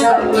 Bye.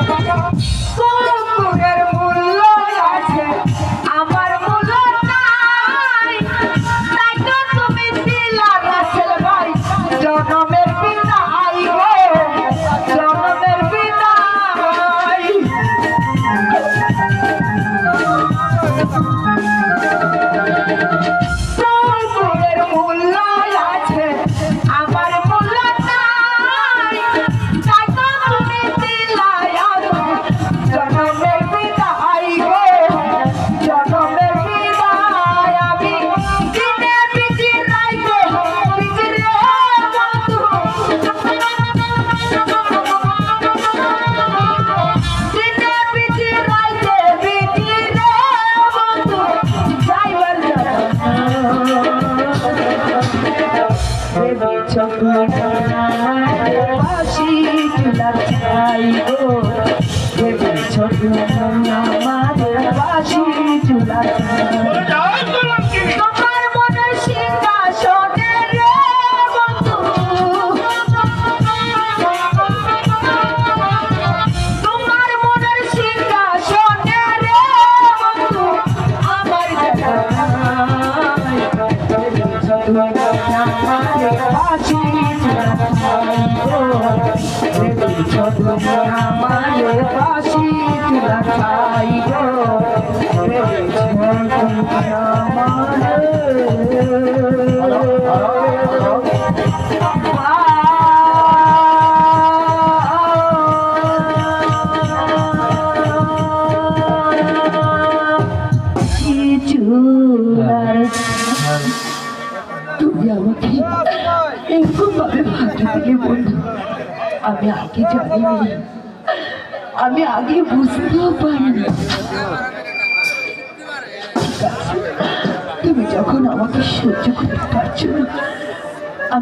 Thank you. হাসি চুলাই গো। ছোট আমার বাসি চুলাই তুমি আমার পাশে রাখাই তুমি আমাকে এরকম ভাবে ফাঁকি থেকে বন্ধু আমি আগে জানি আমি আগে বুঝতেও পারিনি। তুমি যখন আমাকে সহ্য করতে পারছ না